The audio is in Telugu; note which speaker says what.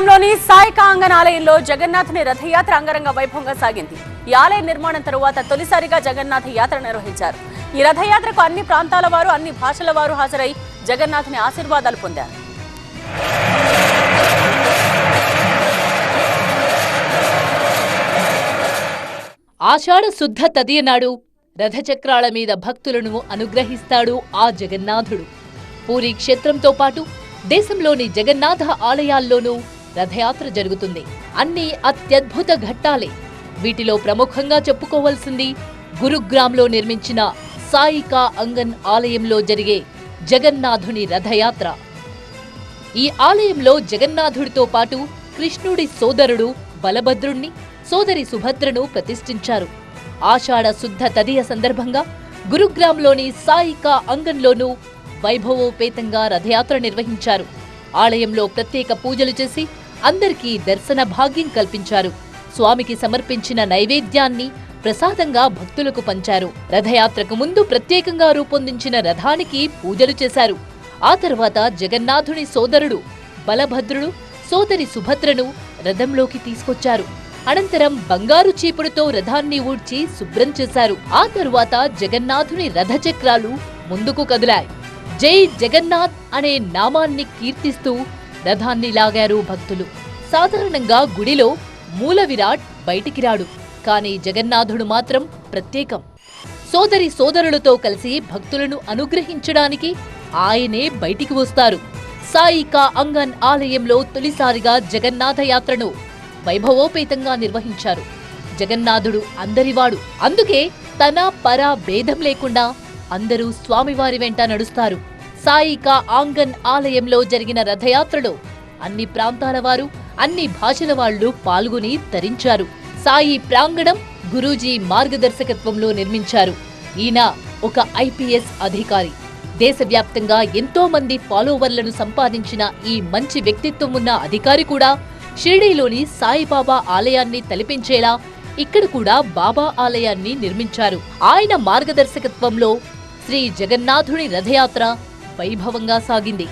Speaker 1: గురుగ్రామ్లోని సాయి కాంగన్ ఆలయంలో జగన్నాథుని రథయాత్ర అంగరంగ వైభవంగా సాగింది. ఈ ఆలయ నిర్మాణం తరువాత తొలిసారిగా జగన్నాథ యాత్ర నిర్వహించారు. ఈ రథయాత్రకు అన్ని ప్రాంతాల వారు అన్ని భాషల వారు హాజరై జగన్నాథుని ఆశీర్వాదాలు పొందారు.
Speaker 2: ఆషాఢ శుద్ధ తదియనాడు రథచక్రాల మీద భక్తులను అనుగ్రహిస్తాడు ఆ జగన్నాథుడు. పూరి క్షేత్రంతో పాటు దేశంలోని జగన్నాథ ఆలయాల్లోనూ రథయాత్ర జరుగుతుంది. అన్ని అత్యద్భుత ఘట్టాలే. వీటిలో ప్రముఖంగా చెప్పుకోవాల్సింది గురుగ్రామ్లో నిర్మించిన సాయికా అంగన్ ఆలయంలో జరిగే జగన్నాథుని రథయాత్ర. ఈ ఆలయంలో జగన్నాథుడితో పాటు కృష్ణుడి సోదరుడు బలభద్రుణ్ణి సోదరి సుభద్రను ప్రతిష్ఠించారు. ఆషాఢ శుద్ధ తదియ సందర్భంగా గురుగ్రామ్లోని సాయికా అంగంలోనూ వైభవోపేతంగా రథయాత్ర నిర్వహించారు. ఆలయంలో ప్రత్యేక పూజలు చేసి అందరికీ దర్శన భాగ్యం కల్పించారు. స్వామికి సమర్పించిన నైవేద్యాన్ని ప్రసాదంగా భక్తులకు పంచారు. రథయాత్రకు ముందు ప్రత్యేకంగా రూపొందించిన రథానికి పూజలు చేశారు. ఆ తర్వాత జగన్నాథుని సోదరుడు బలభద్రుడు సోదరి సుభద్రను రథంలోకి తీసుకొచ్చారు. అనంతరం బంగారు చీపుడుతో రథాన్ని ఊడ్చి శుభ్రం చేశారు. ఆ తరువాత జగన్నాథుని రథచక్రాలు ముందుకు కదిలాయి. జై జగన్నాథ్ అనే నామాన్ని కీర్తిస్తూ రథాన్ని లాగారు భక్తులు. సాధారణంగా గుడిలో మూల విరాట్ బయటికి రాడు. కానీ జగన్నాథుడు మాత్రం ప్రత్యేకం. సోదరి సోదరులతో కలిసి భక్తులను అనుగ్రహించడానికి ఆయనే బయటికి వస్తారు. సాయికా అంగన్ ఆలయంలో తొలిసారిగా జగన్నాథ యాత్రను వైభవోపేతంగా నిర్వహించారు. జగన్నాథుడు అందరివాడు. అందుకే తన పర భేదం లేకుండా అందరూ స్వామివారి వెంట నడుస్తారు. సాయికా ఆంగన్ ఆలయంలో జరిగిన రథయాత్రలో అన్ని ప్రాంతాల వారు అన్ని భాషల వాళ్ళు పాల్గొని తరించారు. సాయి ప్రాంగణం గురూజీ మార్గదర్శకత్వంలో నిర్మించారు. ఈయన ఒక ఐపీఎస్ అధికారి. దేశవ్యాప్తంగా ఎంతో మంది ఫాలోవర్లను సంపాదించిన ఈ మంచి వ్యక్తిత్వం ఉన్న అధికారి కూడా షిరిడీలోని సాయిబాబా ఆలయాన్ని తలిపించేలా ఇక్కడ కూడా బాబా ఆలయాన్ని నిర్మించారు. ఆయన మార్గదర్శకత్వంలో శ్రీ జగన్నాథుని రథయాత్ర వైభవంగా సాగింది.